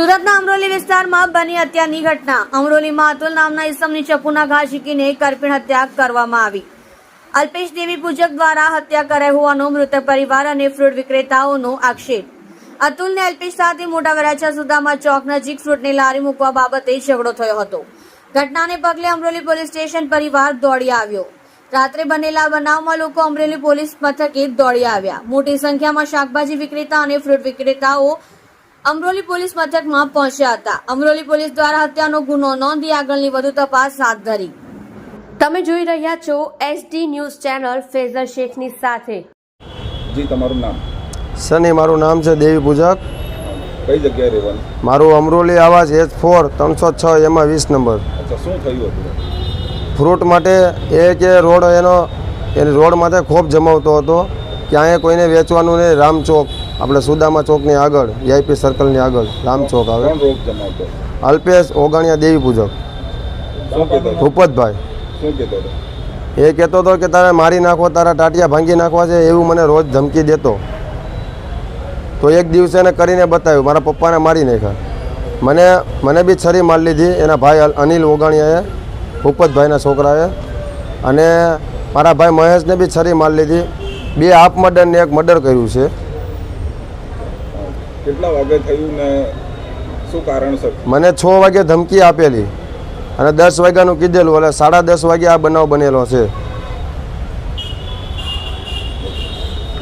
સુરતના અમરોલી વિસ્તારમાં બની હત્યાની ઘટના. અમરોલીમાં અતુલ નામના ઇસમની ચપ્પુના ઘા શીકીને કરપીણ હત્યા કરવામાં આવી. અલ્પેશ દેવી પૂજક દ્વારા હત્યા કરાઈ હોવાનો મૃતક પરિવાર અને ફ્રૂટ વિક્રેતાઓનો આક્ષેપ. અતુલને અલ્પેશ સાથે મોટા વરાછા સુદામાં ચોક નજીક ફ્રૂટની લારી મૂકવા બાબતે ઝઘડો થયો હતો. ઘટનાને પગલે અમરોલી પોલીસ સ્ટેશન પરિવાર દોડી આવ્યો. રાત્રે બનેલા બનાવમાં લોકો અમરેલી પોલીસ મથકે દોડી આવ્યા. મોટી સંખ્યામાં શાકભાજી વિક્રેતા અને ફ્રૂટ વિક્રેતાઓ અમરોલી પોલીસ મથકમાં પહોંચ્યા હતા. અમરોલી પોલીસ દ્વારા હત્યાનો ગુનો નોંધી આગળની વધુ તપાસ હાથ ધરી. તમે જોઈ રહ્યા છો એસડી ન્યૂઝ ચેનલ ફેઝર શેખની સાથે. જી તમારું નામ? સની મારું નામ છે દેવી પૂજક. કઈ જગ્યાએ રહેવાનું? મારું અમરોલી આવાસ એચ ફોર ત્રણસો છ એમાં વીસ નંબર. શું થયું હતું? ફ્રૂટ માટે એ કે રોડ એનો એની રોડ માટે ખોફ જમાવતો હતો. ક્યાંય કોઈને વેચવાનું નહીં રામ ચોક આપણે સુદામા ચોકની આગળ વીઆઈપી સર્કલની આગળ રામ ચોક આવે. અલ્પેશ ઓગાણિયા દેવી પૂજક. ભૂપતભાઈ. એ કહેતો હતો કે તારે મારી નાખવા તારા ટાટિયા ભાંગી નાખવા છે એવું મને રોજ ધમકી દેતો. તો એક દિવસે એને કરીને બતાવ્યું મારા પપ્પાને મારી નાખ્યા. મને મને બી છરી મારી લીધી એના ભાઈ અનિલ ઓગાણિયાએ ભૂપતભાઈના છોકરાએ. અને મારા ભાઈ મહેશને બી છરી મારી લીધી. બે હાફ મર્ડર ને એક મર્ડર કર્યું છે. કેટલા વાગે થયું ને શું કારણસર મને છ વાગે ધમકી આપેલી અને દસ વાગ્યાનું કીધેલું, એટલે સાડા દસ વાગે આ બનાવ બનેલો છે.